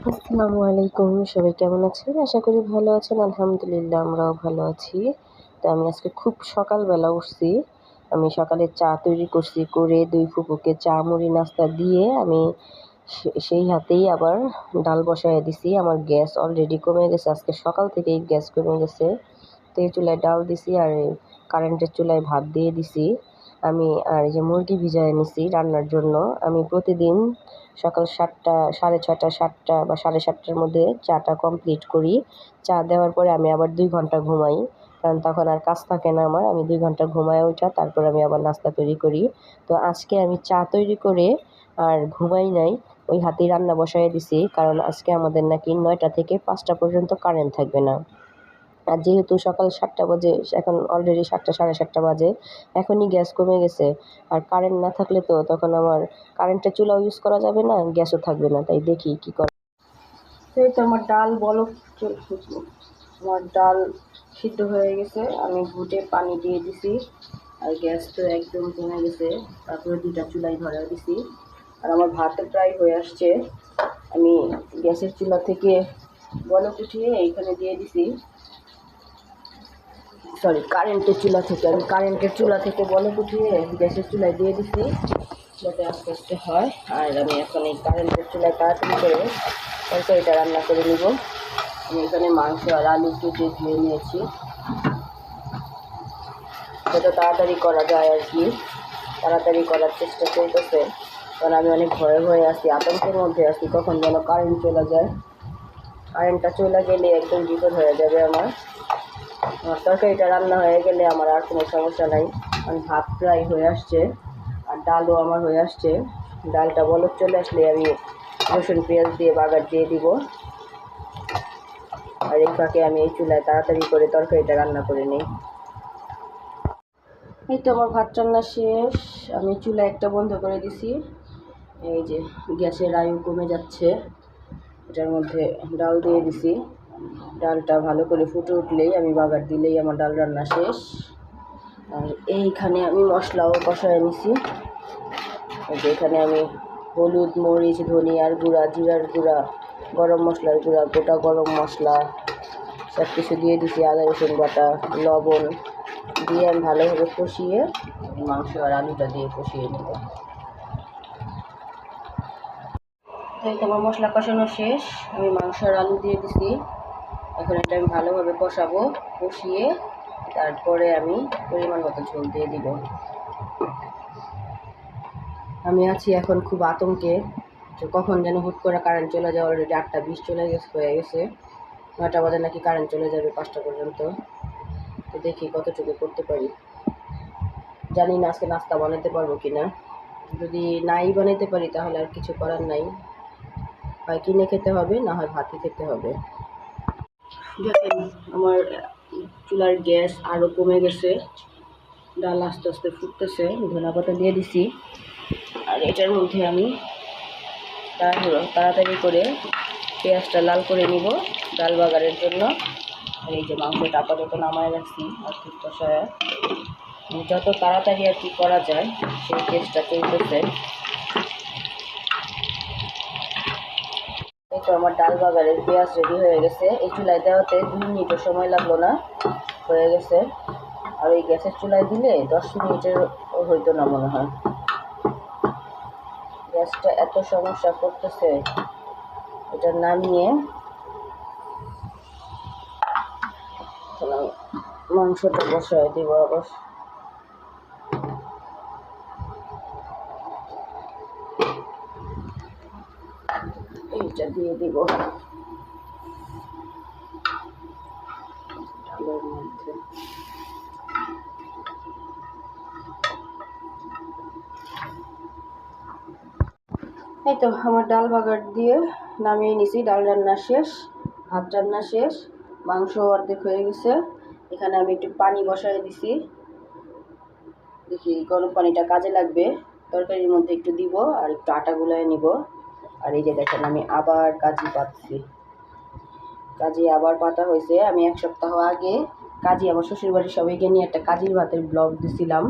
আসসালামু আলাইকুম, সবাই কেমন আছেন? আশা করি ভালো আছেন, আলহামদুলিল্লাহ আমরাও ভালো আছি। তো আমি আজকে খুব সকালবেলা উঠছি। আমি সকালে চা তৈরি করছি, করে দুই ফুপুকে চা মুড়ি নাস্তা দিয়ে আমি সেই হাতেই আবার ডাল বসায় দিছি। আমার গ্যাস অলরেডি কমে গেছে, আজকে সকাল থেকেই গ্যাস কমে গেছে। তো এই চুলায় ডাল দিছি আর কারেন্টের চুলায় ভাত দিয়ে দিছি। আমি, আর এই যে মুরগি ভিজায় নিছি রান্নার জন্য, আমি প্রতিদিন সকাল সাতটা, সাড়ে ছটা সাতটা বা সাড়ে সাতটার মধ্যে চাটা কমপ্লিট করি। চা দেওয়ার পরে আমি আবার দুই ঘণ্টা ঘুমাই, কারণ তখন আর কাজ থাকে না আমার। আমি দুই ঘণ্টা ঘুমায় ওঠা তারপর আমি আবার নাস্তা তৈরি করি। তো আজকে আমি চা তৈরি করে আর ঘুমাই নাই, ওই হাতেই রান্না বসাই দিছি, কারণ আজকে আমাদের নাকি নয়টা থেকে পাঁচটা পর্যন্ত কারেন্ট থাকবে না। আর যেহেতু সকাল সাতটা বাজে, এখন অলরেডি সাতটা, সাড়ে সাতটা বাজে, এখনই গ্যাস কমে গেছে। আর কারেন্ট না থাকলে তো তখন আমার কারেন্টের চুলাও ইউজ করা যাবে না, গ্যাসও থাকবে না, তাই দেখি কী করে এই তো আমার ডাল বলক আমার ডাল সিদ্ধ হয়ে গেছে, আমি ঘুটে পানি দিয়ে দিছি, আর গ্যাস তো একদম কমে গেছে, তারপরে দুটা চুলাই ধরে দিছি। আর আমার ভাত প্রায় হয়ে আসছে। আমি গ্যাসের চুলা থেকে বলক উঠিয়ে এইখানে দিয়ে দিছি। সরি কারেন্টের চুলা থেকে, আমি কারেন্টের চুলা থেকে বলক উঠিয়ে গ্যাসের চুলায় দিয়ে দিছি, যাতে আস্তে আস্তে হয়। আর আমি এখন এই কারেন্টের চুলায় তাড়াতাড়ি করে তরকারিটা রান্না করে নিব। আমি এখানে মাংস আর আলু কেটে ধুয়ে নিয়েছি। যত তাড়াতাড়ি করা যায় আর কি, তাড়াতাড়ি করার চেষ্টা করতেছে কারণ আমি অনেক ভয়ে ভয়ে আছি, আতঙ্কের মধ্যে আছি, কখন যেন কারেন্ট চলে যায়। কারেন্টটা চলে গেলে একদম বিপদ হয়ে যাবে আমার। আমার তরকারিটা রান্না হয়ে গেলে আমার আর কোনো সমস্যা নাই। কারণ ভাত প্রায় হয়ে আসছে, আর ডালও আমার হয়ে আসছে। ডালটা বলক চলে আসলে আমি রসুন, পেঁয়াজ দিয়ে বাগার দিয়ে দিব। আর এই ফাঁকে আমি এই চুলায় তাড়াতাড়ি করে তরকারিটা রান্না করে নিই। এই তো আমার ভাত রান্না শেষ। আমি চুলা একটা বন্ধ করে দিছি। এই যে গ্যাসের আয়ু কমে যাচ্ছে, এটার মধ্যে ডাল দিয়ে দিছি। ডালটা ভালো করে ফুটে উঠলেই আমি বাগার দিলেই আমার ডাল রান্না শেষ। আর এইখানে আমি মশলাও কষায় নিছি। এখানে আমি হলুদ, মরিচ, ধনিয়ার গুঁড়া, জিরার গুঁড়া, গরম মশলার গুঁড়া, গোটা গরম মশলা সব কিছু দিয়ে দিছি, আদা, রসুন বাটা, লবণ দিয়ে আমি ভালোভাবে কষিয়ে মাংস আর আলুটা দিয়ে কষিয়ে নেব। এই তো আমার মশলা কষানো শেষ, আমি মাংস আর আলু দিয়ে দিছি। এখন এটা আমি ভালোভাবে কষাবো, কষিয়ে তারপরে আমি পরিমাণ মতো ঝোল দিয়ে দিব। আমি আছি এখন খুব আতঙ্কে কখন যেন হুট করে কারেন্ট চলে যায় অলরেডি আটটা বিশ চলে গেছে, হয়ে গেছে। নয়টা বাজে নাকি কারেন্ট চলে যাবে পাঁচটা পর্যন্ত। তো দেখি কতটুকু করতে পারি। জানি না আজকে নাস্তা বানাতে পারব কি না যদি নাই বানাতে পারি তাহলে আর কিছু করার নাই। হয় কিনে খেতে হবে, না হয় ভাতই খেতে হবে। দেখেন আমার চুলার গ্যাস আরও কমে গেছে। ডাল আস্তে আস্তে ফুটতেছে, ধনা পাতা দিয়ে দিছি। আর এটার মধ্যে আমি তাড়াতাড়ি করে পেঁয়াজটা লাল করে নিব। ডাল বাগারের জন্য। আর এই যে মাংসটা আপাতত নামায় রাখছি আর খুব কষায় যত তাড়াতাড়ি আর কি করা যায়, সেই চেষ্টা চলতেছে। তো আমার ডাল বাগারের পেঁয়াজ রেডি হয়ে গেছে। এই চুলায় দেওয়াতে দুই মিনিটও সময় লাগল না, হয়ে গেছে। আর এই গ্যাসের চুলায় দিলে দশ মিনিটের হইতো না মনে হয়। গ্যাসটা এত সমস্যা করতেছে, এটা নামিয়ে মাংসটা বসায় দিব আবার। এইটা দিয়ে দিব। এই তো আমার ডাল বাগার দিয়ে নামিয়ে নিছি, ডাল রান্না শেষ, ভাত রান্না শেষ, মাংস অর্ধেক হয়ে গেছে। এখানে আমি একটু পানি বসাই দিছি। দেখি গরম পানিটা কাজে লাগবে, তরকারির মধ্যে একটু দিব আর একটু আটা গুলায় নিব। আর এই যে দেখেন, আমি আবার কাজি পাচ্ছি কাজি আবার পাতা হয়েছে। আমি এক সপ্তাহ আগে কাজি, আমার শ্বশুরবাড়ির সবাইকে নিয়ে একটা কাজির ভাতের ব্লগ দিছিলাম।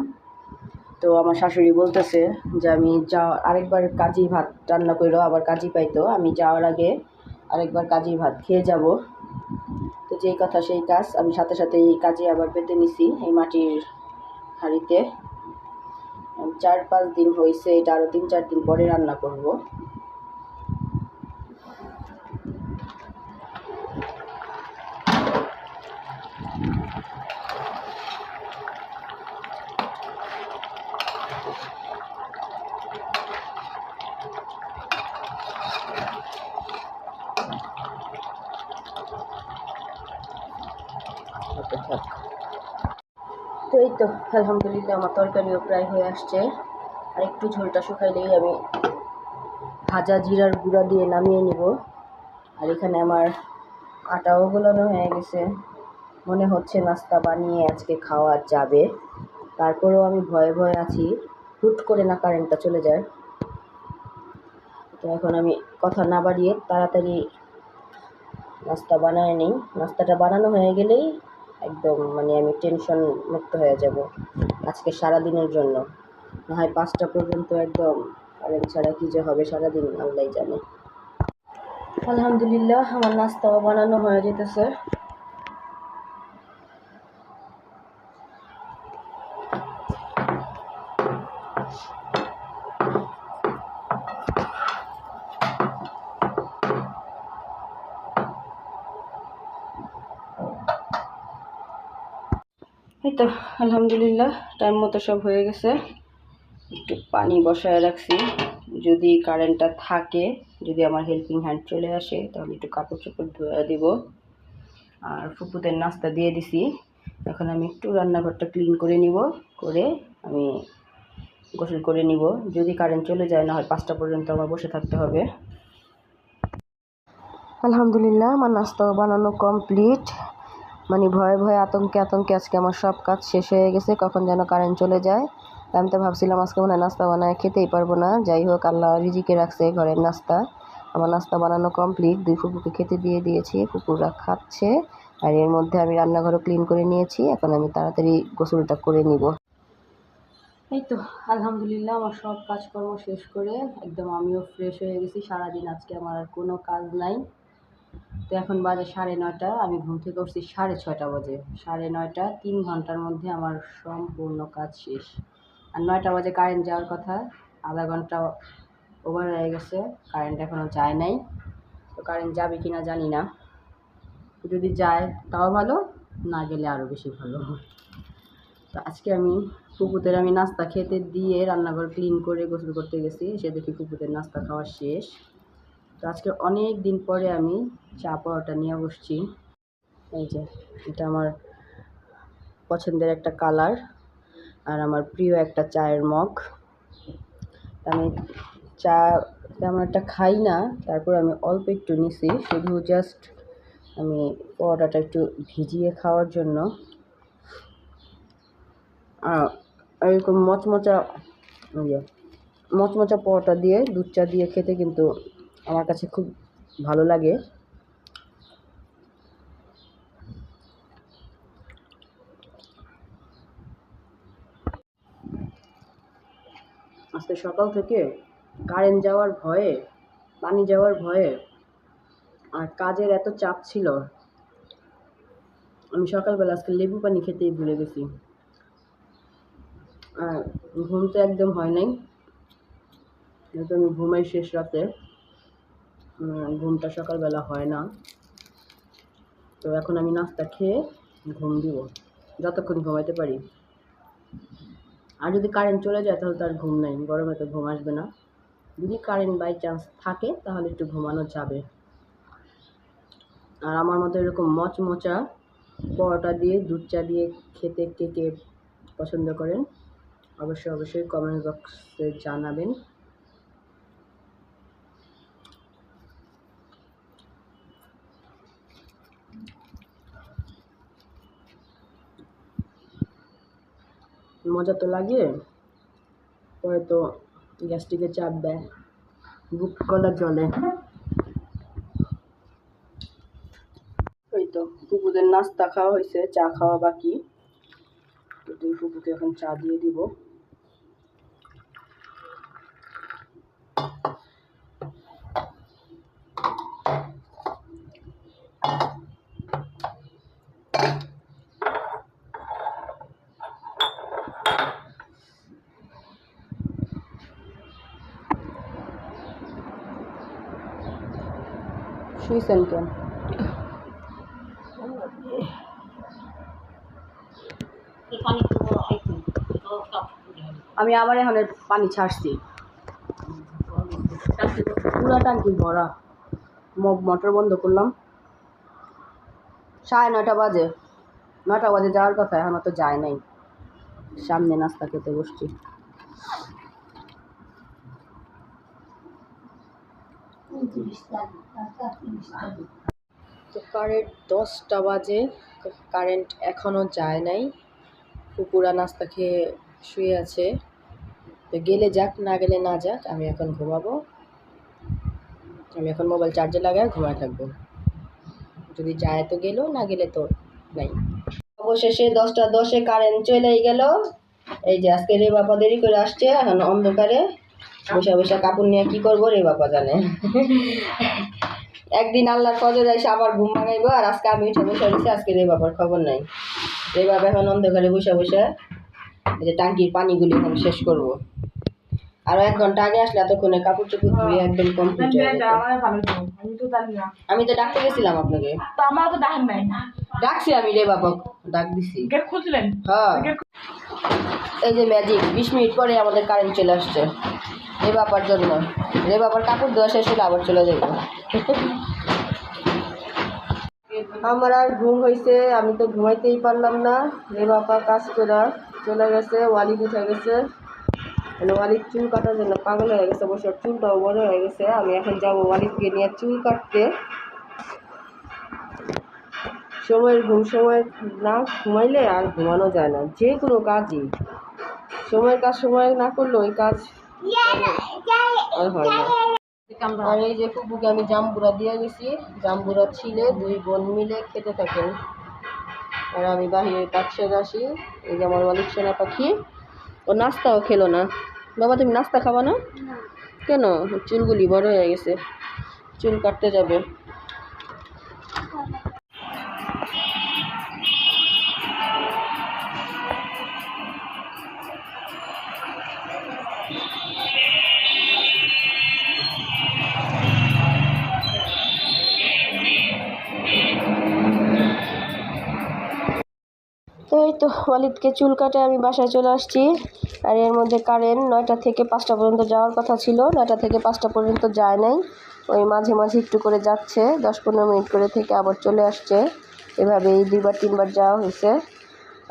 তো আমার শাশুড়ি বলতেছে যে, আমি যা, আরেকবার কাজি ভাত রান্না করল আবার কাজি পাইতো। আমি যাওয়ার আগে আরেকবার কাজেই ভাত খেয়ে যাব। তো যেই কথা, সেই কাজ। আমি সাথে সাথে এই কাজে আবার পেতে নিছি এই মাটির হাঁড়িতে। চার পাঁচ দিন হয়েছে, এটা আরও তিন চার দিন পরে রান্না করব। তো আলহামদুলিল্লাহ আমার তরকারিও প্রায় হয়ে আসছে। আর একটু ঝোলটা শুকাইলেই আমি ভাজা জিরার গুঁড়া দিয়ে নামিয়ে নিব। আর এখানে আমার আটাও গোলানো হয়ে গেছে। মনে হচ্ছে নাস্তা বানিয়ে আজকে খাওয়া যাবে। তারপরেও আমি ভয়ে ভয়ে আছি। হুট করে না কারেন্টটা চলে যায়। তো এখন আমি কথা না বাড়িয়ে তাড়াতাড়ি নাস্তা বানায় নিই। নাস্তাটা বানানো হয়ে গেলেই একদম মানে আমি টেনশন মুক্ত হয়ে যাব আজকে সারা দিনের জন্য। না হয় পাঁচটা পর্যন্ত একদম কারেন্ট ছাড়া কী যে হবে সারাদিন আল্লাহ জানে। আলহামদুলিল্লাহ, আমার নাস্তাও বানানো হয়ে যেতেছে। এই তো, আলহামদুলিল্লাহ টাইম মতো সব হয়ে গেছে। একটু পানি বসায় রাখছি। যদি কারেন্টটা থাকে, যদি আমার হেল্পিং হ্যান্ড চলে আসে, তাহলে একটু কাপড় চোপড় ধুয়ে দিব। আর ফুপুদের নাস্তা দিয়ে দিছি। এখন আমি একটু রান্নাঘরটা ক্লিন করে নিব, করে আমি গোসল করে নিব। যদি কারেন্ট চলে যায়, না হয় পাঁচটা পর্যন্ত আমার বসে থাকতে হবে। আলহামদুলিল্লাহ, আমার নাস্তাও বানানো কমপ্লিট মানে ভয়ে ভয়ে আতঙ্কে আতঙ্কে আজকে আমার সব কাজ শেষ হয়ে গেছে, কখন যেন কারেন্ট চলে যায়। আমি তো ভাবছিলাম আজকে মনে হয় নাস্তা বানায় খেতেই পারব না। যাই হোক, আল্লাহ রিজিকে রাখছে ঘরের নাস্তা। আমার নাস্তা বানানো কমপ্লিট দুই ফুপুকে খেতে দিয়ে দিয়েছি, কুকুররা খাচ্ছে। আর এর মধ্যে আমি রান্নাঘরও ক্লিন করে নিয়েছি, এখন আমি তাড়াতাড়ি গোসলটা করে নিব। এই তো, আলহামদুলিল্লাহ আমার সব কাজকর্ম শেষ করে, একদম আমিও ফ্রেশ হয়ে গেছি, সারাদিন আজকে আমার আর কোনো কাজ নাই। তো এখন বাজে সাড়ে নয়টা, আমি ঘুম থেকে উঠছি সাড়ে ছয়টা বাজে। সাড়ে নয়টা, তিন ঘণ্টার মধ্যে আমার সম্পূর্ণ কাজ শেষ। আর নয়টা বাজে কারেন্ট যাওয়ার কথা, আধা ঘণ্টা ওভার হয়ে গেছে কারেন্ট এখনও যায় নাই। তো কারেন্ট যাবে কি না জানি না। যদি যায় তাও ভালো, না গেলে আরও বেশি ভালো। তো আজকে আমি কুকুরদের আমি নাস্তা খেতে দিয়ে রান্নাঘর ক্লিন করে গোসল করতে গেছি সে দেখি কুকুরদের নাস্তা খাওয়া শেষ। তো আজকে অনেক দিন পরে আমি চা পরোটা নিয়ে বসছি। এই যে, এটা আমার পছন্দের একটা কালার আর আমার প্রিয় একটা চায়ের মগ। আমি চা তেমন একটা খাই না, তারপর আমি অল্প একটু নিছি, শুধু জাস্ট আমি পরোটাটা একটু ভিজিয়ে খাওয়ার জন্য। এরকম মচমচা ইয়ে মচমচা পরোটা দিয়ে, দুধ চা দিয়ে খেতে কিন্তু আমার কাছে খুব ভালো লাগে। আজকে সকাল থেকে কারেন্ট যাওয়ার ভয়ে, পানি যাওয়ার ভয়ে আর কাজের এত চাপ ছিল, আমি সকালবেলা আজকে লেবু পানি খেতেই ভুলে গেছি। আর ঘুম তো একদম হয় নাই, যেহেতু আমি ঘুমাই শেষ রাতে। ঘুমটা সকালবেলা হয় না। তো এখন আমি নাস্তা খেয়ে ঘুম দিব, যতক্ষণ ঘুমাইতে পারি। আর যদি কারেন্ট চলে যায়, তাহলে তো আর ঘুম নাই, গরমে তো ঘুম আসবে না। যদি কারেন্ট বাই চান্স থাকে, তাহলে একটু ঘুমানো যাবে। আর আমার মতো এরকম মচমচা পরোটা দিয়ে, দুধ চা দিয়ে খেতে কে কে পছন্দ করেন, অবশ্যই অবশ্যই কমেন্ট বক্সে জানাবেন। মজা তো লাগে। পরে তো গ্যাস্ট্রিকে চাপ দেয়। বুক গলা জলে ওই তো কুকুরদের নাস্তা খাওয়া হয়েছে চা খাওয়া বাকি। তো দুই কুকুরকে এখন চা দিয়ে দিব। শুয়েছেন কেন আমি আবার এখন পানি ছাড়ছি। পুরা টাঙ্কি ভরা মোটর বন্ধ করলাম। সাড়ে নয়টা বাজে। নটা বাজে যাওয়ার কথা, এখনও তো যায় নাই। সামনে নাস্তা খেতে বসছি। তো কারেন্ট দশটা বাজে কারেন্ট এখনও যায় নাই। কুকুরা নাস্তা খেয়ে শুয়ে আছে। তো গেলে যাক, না গেলে না যাক, আমি এখন ঘুমাবো। আমি এখন মোবাইল চার্জে লাগায় ঘুমায় থাকব। যদি যায় তো গেলো, না গেলে তো নাই। অবশেষে দশটা দশে কারেন্ট চলেই গেল। এই যে আজকে রে বাবা দেরি করে আসছে, এখন অন্ধকারে। বসে বসে কাপড় নিয়ে কি করব রে বাবা জানে। একদিন আল্লাহর ফজর এসে আবার ঘুম ভাঙাইবো আর আজকে আমি উঠে বসে রয়েছি আজকে রে বাবার খবর নাই। রে বাবা এখন অন্ধকারে বসে বসে এই যে টাঙ্কির পানিগুলি এখন শেষ করব। আরও এক ঘণ্টা আগে আসলে এতক্ষণে কাপড় চোপড় ধুয়ে একদম কমপ্লিট হয়ে যেত আমি তো ডাকতে গেছিলাম আপনাকে। তো আমার তো দেখেন নাই। ডাকছি আমি রে বাবা ডাক দিছি। গেট খুলছিলেন? হ্যাঁ। এই যে ম্যাজিক বিশ মিনিট পরে আমাদের কারেন্ট চলে আসছে। রে বাবার জন্য। রে বাবার কাপড় ধোয়া শেষ হলে আবার চলে যাব আমার আর ঘুম হয়েছে আমি তো ঘুমাইতেই পারলাম না। রে বাবা কাজ করে চলে গেছে ওয়ালিদ উঠে গেছে। মানে ওয়ালিদ চুল কাটার জন্য পাগল হয়ে গেছে বসে চুলটাও বড় হয়ে গেছে। আমি এখন যাব ওয়ালিদকে নিয়ে চুল কাটতে। সময়ের ঘুম, সময় না ঘুমাইলে আর ঘুমানো যায় না, যে কোনো কাজই। সময়ের কাজ সময় না করলে ওই কাজ আর হয় না। এই যে ফুপুকে আমি জাম্বুরা দিয়ে গেছি। জাম্বুরা ছিলে, দুই বোন মিলে খেতে থাকেন। আর আমি বাহিরে সেরে আসি। এই যে আমার মালিক সোনা পাখি। ও নাস্তাও খেলো না। বাবা, তুমি নাস্তা খাবা না? কেন? চুলগুলি বড় হয়ে গেছে। চুল কাটতে যাবে। তো এই তো ওয়ালিদকে চুল কাটে, আমি বাসায় চলে আসছি। আর এর মধ্যে কারেন্ট নয়টা থেকে পাঁচটা পর্যন্ত যাওয়ার কথা ছিল, নয়টা থেকে পাঁচটা পর্যন্ত যায় নাই। ওই মাঝে মাঝে একটু করে যাচ্ছে, দশ পনেরো মিনিট করে থেকে আবার চলে আসছে। এভাবেই দুইবার, তিনবার যাওয়া হয়েছে।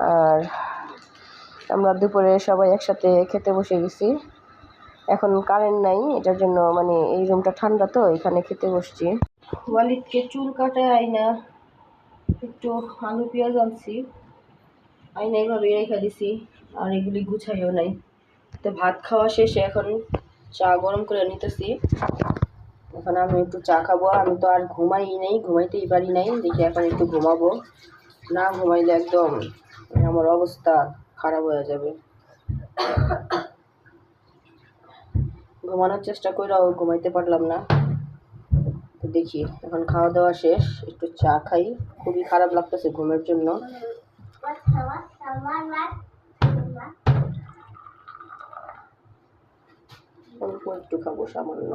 আর আমরা দুপুরে সবাই একসাথে খেতে বসে গেছি। এখন কারেন্ট নাই, এটার জন্য মানে এই রুমটা ঠান্ডা তো, এখানে খেতে বসছি। ওয়ালিদকে চুল কাটায় আইনা একটু আলু পেঁয়াজ আনছি। আইনা এইভাবে রেখে দিছি, আর এগুলি গুছাইও নাই। তো ভাত খাওয়া শেষে এখন চা গরম করে নিতেছি। এখন আমি একটু চা খাব, আমি তো আর ঘুমাই নেই, ঘুমাইতেই পারি নাই, দেখি এখন একটু ঘুমাবো। না ঘুমাইলে একদম আমার অবস্থা খারাপ হয়ে যাবে। ঘুমানোর চেষ্টা করেও ঘুমাইতে পারলাম না। দেখি, এখন খাওয়া দাওয়া শেষ, একটু চা খাই। খুবই খারাপ লাগতেছে ঘুমের জন্য। অল্প একটু খাব সামান্য।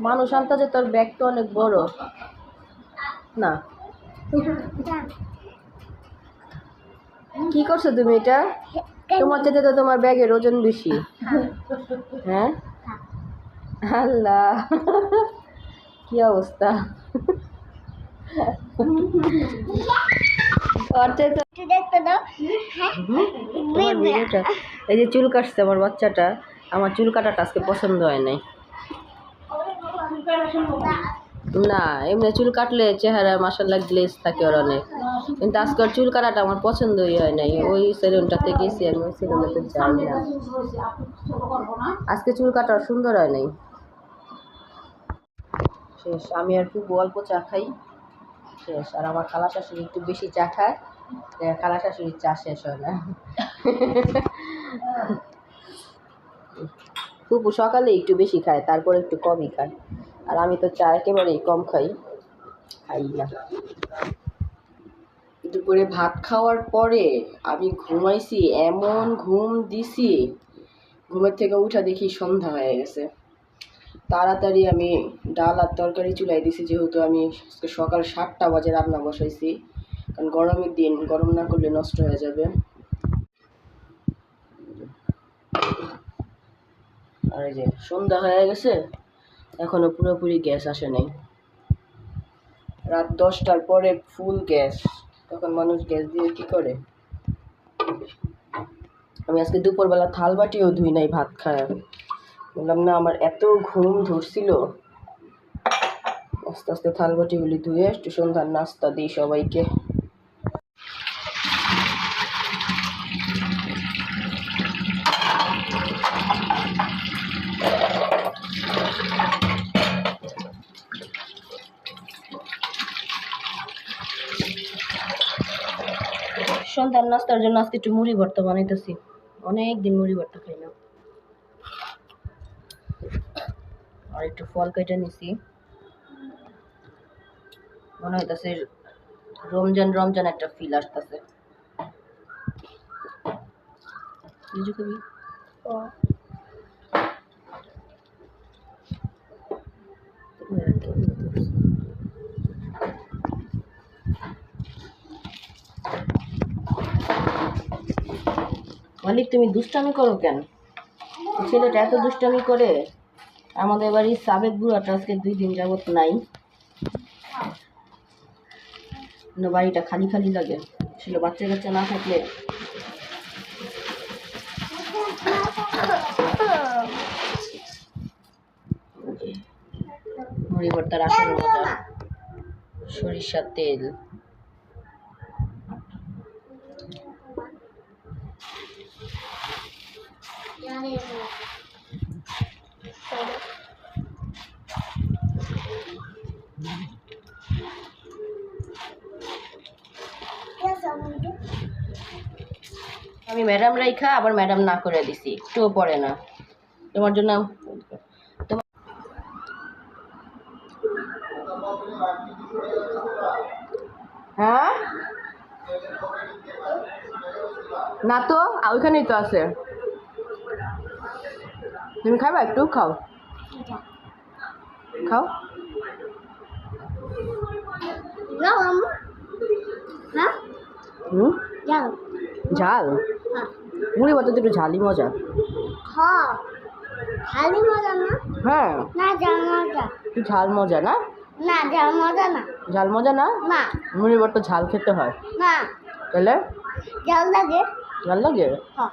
মানুষ আনতে যে তোর ব্যাগ তো অনেক বড়। না। কি করছ তুমি এটা? তোমার চেয়ে তো তোমার ব্যাগের ওজন বেশি। হ্যাঁ? আল্লাহ। কি অবস্থা? ভিডিওটা এই যে চুল কাটছে আমার বাচ্চাটা আমার চুল কাটাটা আজকে পছন্দ হয় নাই। না এমনি চুল কাটলে চেহারা মাসাল্লাহ গ্লেজ থাকে ওর অনেক। কিন্তু আজকে চুল কাটাটা আমার পছন্দই হয় নাই। ওই সেলুনটাতে গেছি আমি, ওই সেলুনটাতে যাই না। আজকে চুল কাটা সুন্দর হয় নাই। শেষ, আমি আর খুব অল্প চা খাই। শেষ, আর আমার খালা শাশুড়ি একটু বেশি চা খায়। খালা শাশুড়ির চা শেষ হয় না। ফুপু সকালে একটু বেশি খায়, তারপর একটু কমই খায়। আর আমি তো চা একেবারেই কম খাই। খাই না। দুপুরে ভাত খাওয়ার পরে আমি ঘুমাইছি, এমন ঘুম দিছি। ঘুমের থেকে উঠা দেখি সন্ধ্যা হয়ে গেছে। তাড়াতাড়ি আমি ডাল আর তরকারি চুলাই দিছি, যেহেতু আমি সকাল সাতটা বাজে রান্না বসাইছি। কারণ গরমের দিন, গরম না করলে নষ্ট হয়ে যাবে। আর যে সন্ধ্যা হয়ে গেছে, এখনও পুরোপুরি গ্যাস আসে নাই। রাত দশটার পরে ফুল গ্যাস। তখন মানুষ গ্যাস দিয়ে কি করে? আমি আজকে দুপুরবেলা থাল বাটিও ধুই নাই, ভাত খায়। বললাম, না, আমার এত ঘুম ধরছিল। আস্তে আস্তে থাল বাটিগুলি ধুয়ে একটু সন্ধ্যার নাস্তা দিই সবাইকে সন্ধ্যার নাস্তার জন্য আজকে একটু মুড়ি ভর্তা বানাইতেছি। অনেক দিন মুড়ি ভর্তা খাই না। আর একটু ফল কেটে নিছি। মনে হইতেছে রমজান রমজান একটা ফিল আসতেছে। মালিক, তুমি দুষ্টামি করো কেন? ছেলেটা এত দুষ্টামি করে, আমাদের বাড়ির সাবেক বুড়াটা আজকে দুই দিন যাবত নাই। বাড়িটা খালি খালি লাগে। ছিল বাচ্চা কাচ্চা না থাকলে সরিষার তেল। আমি ম্যাডাম রাইখা আবার ম্যাডাম না করে দিছি। একটুও পড়ে না। তোমার জন্য হ্যাঁ? না তো? ওইখানেই তো আছে। তুমি খাবা একটু? খাও। খাও। হ্যাঁ? ঝাল? হ্যাঁ। মুড়ি বলতে একটু ঝালই মজা। খালি মজা না? হ্যাঁ। না যা মজা। একটু ঝাল মজা না? না যা মজা না। ঝাল মজা না? না। মুড়ি বলতে ঝাল খেতে হয়। না। তাহলে? জল লাগে। ঝাল লাগে? হ্যাঁ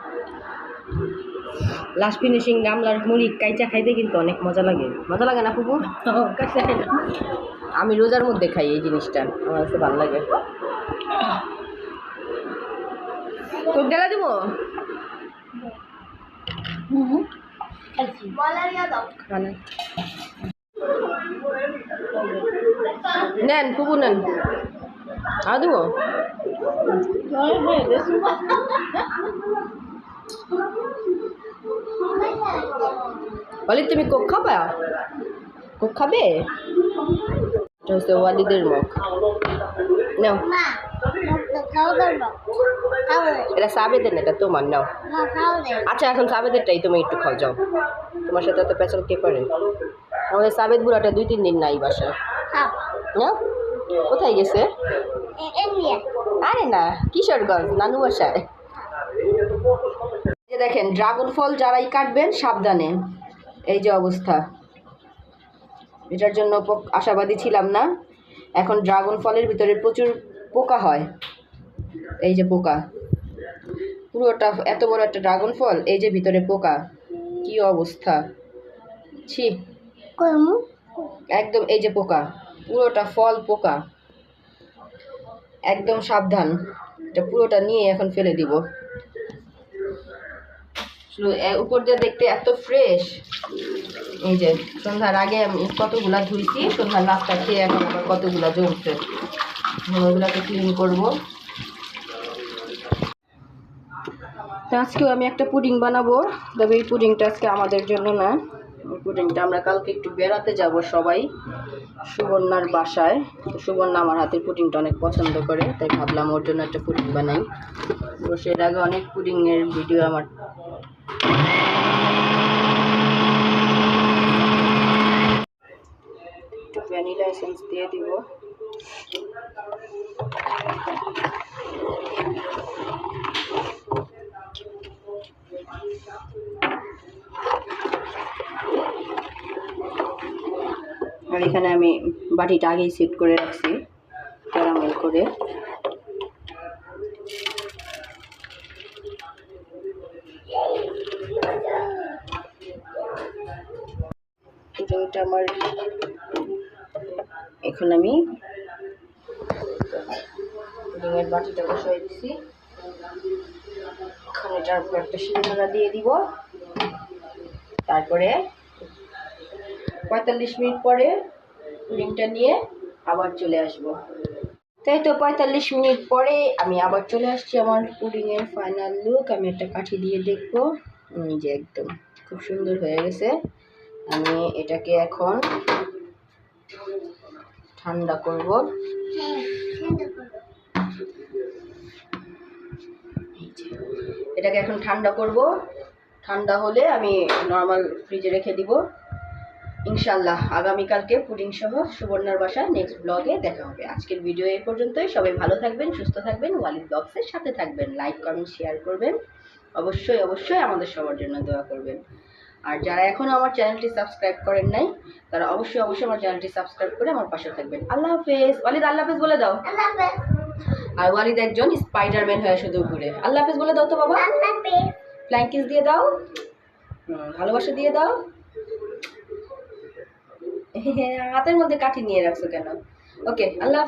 লাস্ট ফিনিশিং গামলার মুড়ি কাইচা খাইতে কিন্তু অনেক মজা লাগে। মজা লাগে না ফুপু আমি রোজার মধ্যে খাই এই জিনিসটা, আমার কাছে ভালো লাগে। কোক ঢেলা দিব? নেন ফুপু নেন। আর দিব? অলি তুমি কোক খাবা? কোক খাবে? এটা হচ্ছে ওয়ালিদের মুখ নাও। এটা সাবেদের না এটা তোমার নাও। আচ্ছা এখন সাবেদেরটাই তুমি একটু খাও যাও। তোমার সাথে তো পেছাল কে পারে আমাদের সাবেদ বুড়াটা দুই তিন দিন নাই বাসায়। খাও। না কোথায় গেছে? আরে না কিশোরগঞ্জ নানু বাসায় দেখেন ড্রাগন ফল যারাই কাটবেন সাবধানে। এই যে অবস্থা। এটার জন্য আশাবাদী ছিলাম না। এখন ড্রাগন ফলের ভিতরে প্রচুর পোকা হয়। এই যে পোকা। পুরোটা এত বড় একটা ড্রাগন ফল এই যে ভিতরে পোকা। কি অবস্থা। ছি। একদম এই যে পোকা। পুরোটা ফল পোকা। একদম সাবধান। এটা পুরোটা নিয়ে এখন ফেলে দিব। উপর দিয়ে দেখতে এত ফ্রেশ এই যে, সন্ধ্যার আগে আমি কতগুলা ধুইছি, সন্ধ্যার নাস্তা খেয়ে এখন আবার কতগুলা জমছে। ওগুলাকে ক্লিন করব। আজকেও আমি একটা পুডিং বানাবো, তবে এই পুডিংটা আজকে আমাদের জন্য না। পুডিংটা আমরা কালকে একটু বেড়াতে যাব সবাই, সুবর্ণার বাসায়। তো সুবর্ণা আমার হাতের পুডিংটা অনেক পছন্দ করে, তাই ভাবলাম ওর জন্য একটা পুডিং বানাই। তো এর আগে অনেক পুডিংয়ের ভিডিও আমার ভ্যানিলা এসেন্স দিয়ে দিব। আর এখানে আমি বাটিটা আগেই সেট করে রাখছি, ক্যারামেল করে। পুডিংটা আমার এখন আমি পুডিংয়ের বাটিটা বসাই দিছি এখন এটার উপর একটা সিঙ্গারা দিয়ে দিব। তারপরে পঁয়তাল্লিশ মিনিট পরে পুডিংটা নিয়ে আবার চলে আসব। তাই তো পঁয়তাল্লিশ মিনিট পরে আমি আবার চলে আসছি আমার পুডিংয়ের ফাইনাল লুক। আমি একটা কাঠি দিয়ে দেখব। যে একদম খুব সুন্দর হয়ে গেছে। আমি এটাকে এখন ঠান্ডা করব। এটাকে এখন ঠান্ডা করব। ঠান্ডা হলে আমি নর্মাল ফ্রিজে রেখে দিব। ইনশাল্লাহ আগামীকালকে পুডিং সহ সুবর্ণার বাসা নেক্সট ব্লগে দেখা হবে। আজকের ভিডিও এই পর্যন্তই। সবাই ভালো থাকবেন, সুস্থ থাকবেন, ওয়ালিদ ব্লগসের সাথে থাকবেন। লাইক কমেন্ট শেয়ার করবেন। অবশ্যই অবশ্যই আমাদের সবার জন্য দোয়া করবেন। আর যারা এখনও আমার চ্যানেলটি সাবস্ক্রাইব করেন নাই তারা অবশ্যই অবশ্যই আমার চ্যানেলটি সাবস্ক্রাইব করে আমার পাশে থাকবেন। আল্লাহ হাফেজ। ওয়ালিদ আল্লাহ হাফেজ বলে দাও। আল্লাহ হাফেজ। আর ওয়ালিদ একজন স্পাইডারম্যান হয়ে শুধু ঘুরে। আল্লাহ হাফেজ বলে দাও তো বাবা। ফ্ল্যাঙ্কিস দিয়ে দাও। ভালোবাসা দিয়ে দাও। হাতের মধ্যে কাঠি নিয়ে রাখছো কেন? ওকে আল্লাহ।